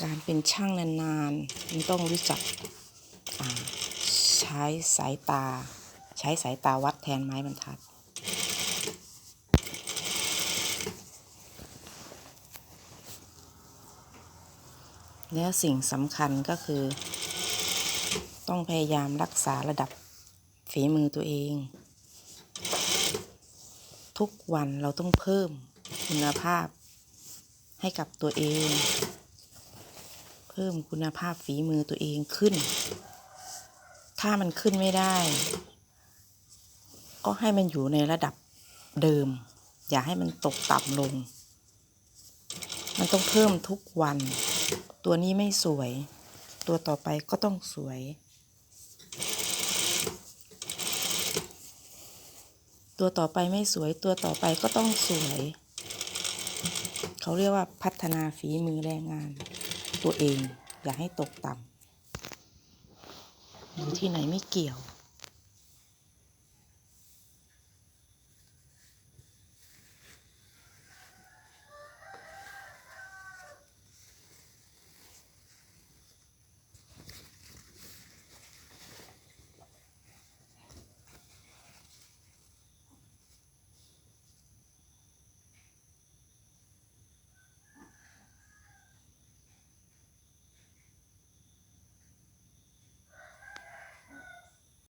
การเป็นช่างนานๆมันต้องรู้จักใช้สายตา ใช้สายตาวัดแทนไม้บรรทัด แล้วสิ่งสำคัญก็คือ ต้องพยายามรักษาระดับฝีมือตัวเอง ทุกวันเราต้องเพิ่มคุณภาพให้กับตัวเอง เพิ่มคุณภาพฝีมือตัวเองขึ้น ถ้ามันขึ้นไม่ได้ ก็ให้มันอยู่ในระดับเดิม อย่าให้มันตกต่ำลง มันต้องเพิ่มทุกวัน ตัวนี้ไม่สวย ตัวต่อไปก็ต้องสวย ตัวต่อไปไม่สวย ตัวต่อไปก็ต้องสวย เขาเรียกว่าพัฒนาฝีมือแรงงาน ตัวเอง อย่าให้ตกต่ำอยู่ที่ไหนไม่เกี่ยว